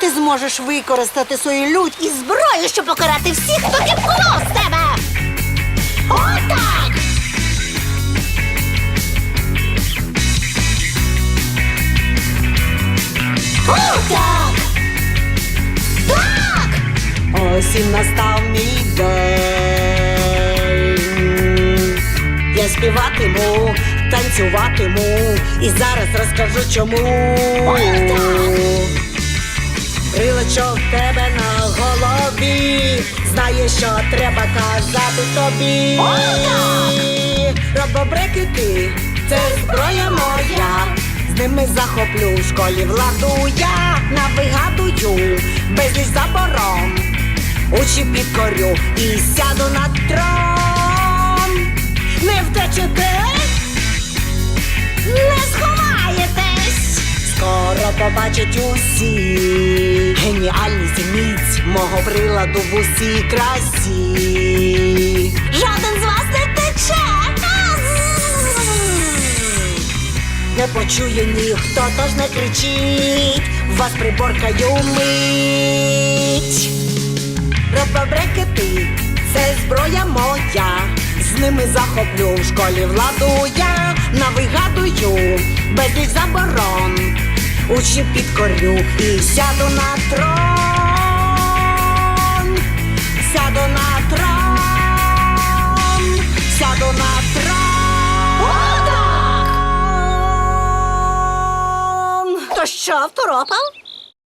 ти зможеш використати свою лють І зброю, щоб покарати всіх, хто півколо з тебе. Отак! Отак! Так! Ось і настав мій день. Я співатиму, танцюватиму і зараз розкажу чому. Прилечо знаєш, що треба казати тобі. Робобрекети, це зброя моя. З ними захоплю в школі владу я навигадую безліч заборон. Очі підкорю і сяду на трон. Не втечете, побачать усі. Геніальність і міць мого приладу в усій красі. Жоден з вас не тече! Не почує ніхто, тож не кричіть, вас приборкаю мить. Робобрекети, це зброя моя, з ними захоплю в школі владу я навигадую безліч заборон, учнів підкорю і сяду на трон, сяду на трон, сяду на трон. То що, второпав?